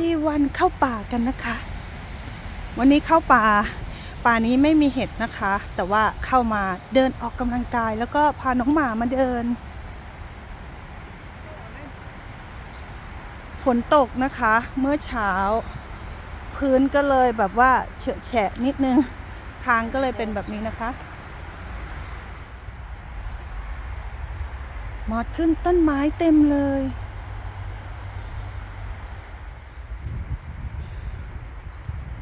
ดีวันเข้าป่ากันนะคะ วันนี้เข้าป่า ป่านี้ไม่มีเห็ดนะคะ แต่ว่าเข้ามาเดินออกกำลังกาย แล้วก็พาน้องหมามาเดิน ฝนตกนะคะ เมื่อเช้า พื้นก็เลยแบบว่าเฉอะแฉะนิดนึง ทางก็เลยเป็นแบบนี้นะคะหมอดขึ้นต้นไม้เต็มเลย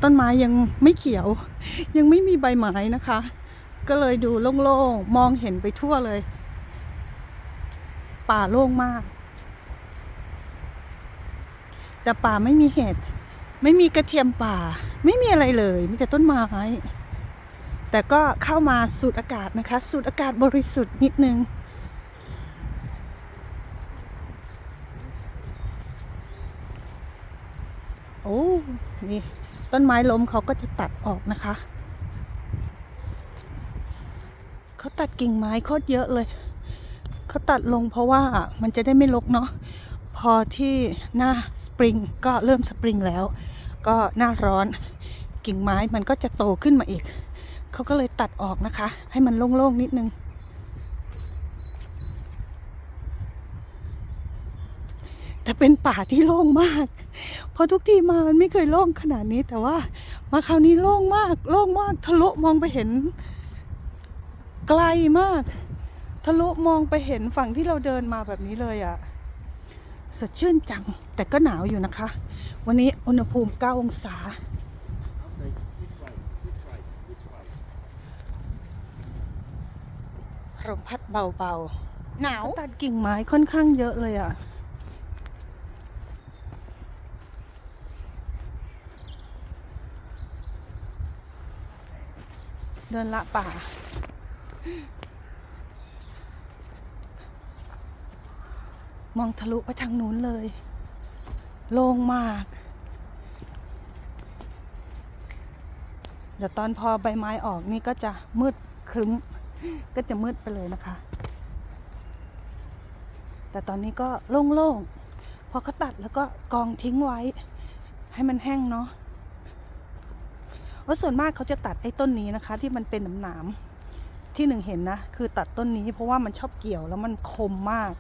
ต้นไม้ยังไม่เขียว ยังไม่มีใบไม้นะคะ ก็เลยดูโล่งๆ มองเห็นไปทั่วเลย ป่าโล่งมาก แต่ป่าไม่มีเห็ด ไม่มีกระเทียมป่า ไม่มีอะไรเลย มีแต่ต้นไม้ แต่ก็เข้ามาสูดอากาศนะคะ สูดอากาศบริสุทธิ์นิดนึงโอ้ นี่ ต้นไม้ล้มเขาก็จะตัดออกนะคะ เขาตัดกิ่งไม้โคตรเยอะเลย เขาตัดลงเพราะว่ามันจะได้ไม่รกเนาะ พอที่หน้าสปริงก็เริ่มสปริงแล้ว ก็หน้าร้อนกิ่งไม้มันก็จะโตขึ้นมาอีก เขาก็เลยตัดออกนะคะ ให้มันโล่งๆนิดนึง แต่เป็นป่าที่โล่งมาก เพราะทุกทีมามันไม่เคยโล่งขนาดนี้ แต่ว่ามาคราวนี้โล่งมาก โล่งมากทะลุมองไปเห็น ไกลมาก ทะลุมองไปเห็นฝั่งที่เราเดินมาแบบนี้เลยอะสดชื่นจัง แต่ก็หนาวอยู่นะคะ วันนี้อุณหภูมิ 9 องศาลมพัดเบาๆ หนาวตัดกิ่งไม้ค่อนข้างเยอะเลยอะ่ เดินละป่า มองทะลุไปทางนู้นเลย โล่งมาก เดี๋ยวตอนพอใบไม้ออกนี่ก็จะมืดครึ้ม ก็จะมืดไปเลยนะคะ แต่ตอนนี้ก็โล่งๆ พอเขาตัดแล้วก็กองทิ้งไว้ ให้มันแห้งเนาะ ว่าส่วนมากเขาจะตัดไอ้ต้นนี้นะคะ ที่มันเป็นหนามๆที่หนึ่งเห็นนะ คือตัดต้นนี้เพราะว่ามันชอบเกี่ยวแล้วมันคมมาก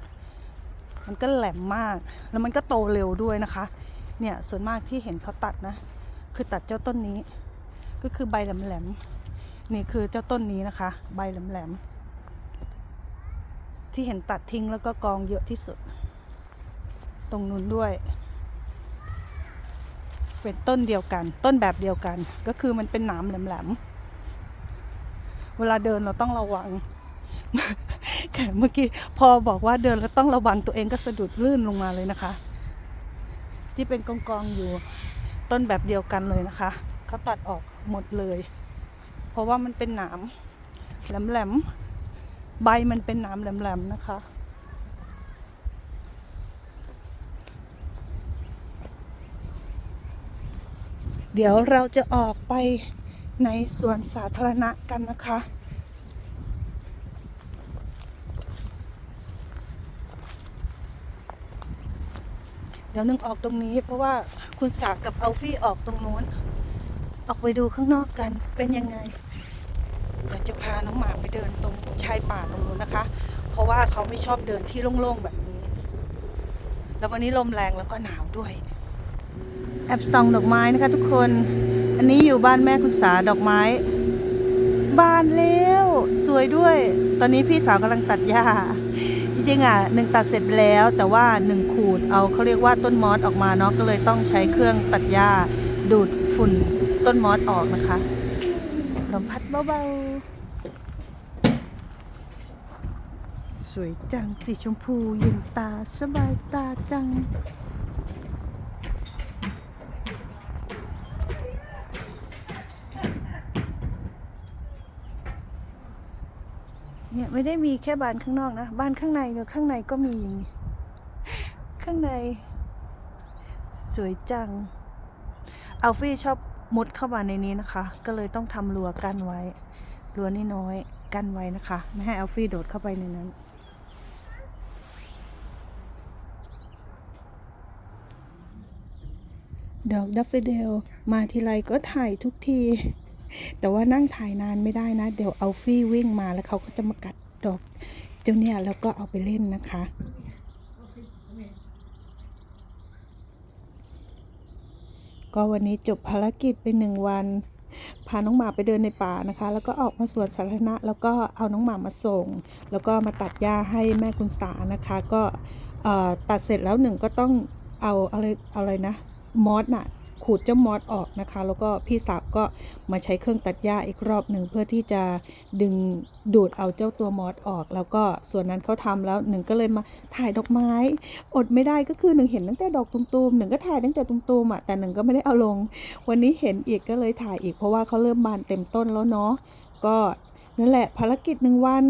มันก็แหลมมาก แล้วมันก็โตเร็วด้วยนะคะ เนี่ยส่วนมากที่เห็นเขาตัดนะ คือตัดเจ้าต้นนี้ ก็คือใบแหลมๆนี่คือเจ้าต้นนี้นะคะ ใบแหลมๆที่เห็นตัดทิ้งแล้วก็กองเยอะที่สุด ตรงนู้นด้วย เป็นต้นเดียวกัน ต้นแบบเดียวกัน ก็คือมันเป็นหนามแหลมๆ เวลาเดินเราต้องระวังแค่เมื่อกี้พอบอกว่าเดินแล้วต้องระวังตัวเองก็สะดุดลื่นลงมาเลยนะคะ ที่เป็นกองๆอยู่ต้นแบบเดียวกันเลยนะคะเขาตัดออกหมดเลย เพราะว่ามันเป็นหนามแหลมๆใบมันเป็นหนามแหลมๆนะคะ เดี๋ยวเราจะออกไปในสวนสาธารณะกันนะคะ เดี๋ยวนึงออกตรงนี้เพราะว่าคุณสากับเอัลฟี่ออกตรงนู้น ออกไปดูข้างนอกกันเป็นยังไงเดี๋ยวจะพาน้องหมาไปเดินตรงชายป่าตรงนู้นนะคะ เพราะว่าเขาไม่ชอบเดินที่โล่งๆแบบนี้ แล้ววันนี้ลมแรงแล้วก็หนาวด้วย แอบส่องดอกไม้นะคะทุกคน อันนี้อยู่บ้านแม่คุณสาดอกไม้บานแล้วสวยด้วย ตอนนี้พี่สาวกำลังตัดหญ้าจริงๆอะหนึ่งตัดเสร็จแล้ว แต่ว่าหนึ่งขูดเอาเขาเรียกว่าต้นมอสออกมาเนาะก็เลยต้องใช้เครื่องตัดหญ้าดูดฝุ่นต้นมอสออกนะคะลมพัดเบาๆ สวยจังสีชมพูเย็นตาสบายตาจัง เนี่ยไม่ได้มีแค่บานข้างนอกนะบ้านข้างในเนอะข้างในก็มีข้างใน สวยจังอัลฟี่ชอบมุดเข้ามาในนี้นะคะ ก็เลยต้องทำรั้วกั้นไว้รั้วนี่น้อยๆกั้นไว้นะคะ ไม่ให้อัลฟี่โดดเข้าไปในนั้นนดอกดัฟเฟเดลมาทีไรก็ถ่ายทุกที แต่ว่านั่งถ่ายนานไม่ได้นะ เดี๋ยวเอาฟี่วิ่งมาแล้วเขาก็จะมากัดดอกเจ้าเนี่ยแล้วก็เอาไปเล่นนะคะก็วันนี้จบภารกิจไปหนึ่งวัน พาน้องหมาไปเดินในป่านะคะ แล้วก็ออกมาสวนสาธารณะ แล้วก็เอาน้องหมามาส่ง แล้วก็มาตัดหญ้าให้แม่คุณสานะคะ ก็ตัดเสร็จแล้วหนึ่งก็ต้องเอาอะไรอะไรนะมอสน่ะ ขูดเจ้ามอสออกนะคะ แล้วก็พี่สาวก็มาใช้เครื่องตัดหญ้าอีกรอบหนึ่งเพื่อที่จะดึงดูดเอาเจ้าตัวมอสออก แล้วก็ส่วนนั้นเขาทำแล้วหนึ่งก็เลยมาถ่ายดอกไม้ อดไม่ได้ก็คือหนึ่งเห็นตั้งแต่ดอกตุมๆหนึ่งก็ถ่ายตั้งแต่ตุมๆอะแต่หนึ่งก็ไม่ได้เอาลง วันนี้เห็นอีกก็เลยถ่ายอีกเพราะว่าเขาเริ่มบานเต็มต้นแล้วเนาะก็นั่นแหละภารกิจหนึ่งวัน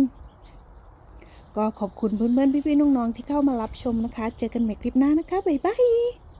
ก็ขอบคุณเพื่อนๆ พี่ๆ น้องๆ ที่เข้ามารับชมนะคะ เจอกันใหม่คลิปหน้านะคะ บ๊ายบาย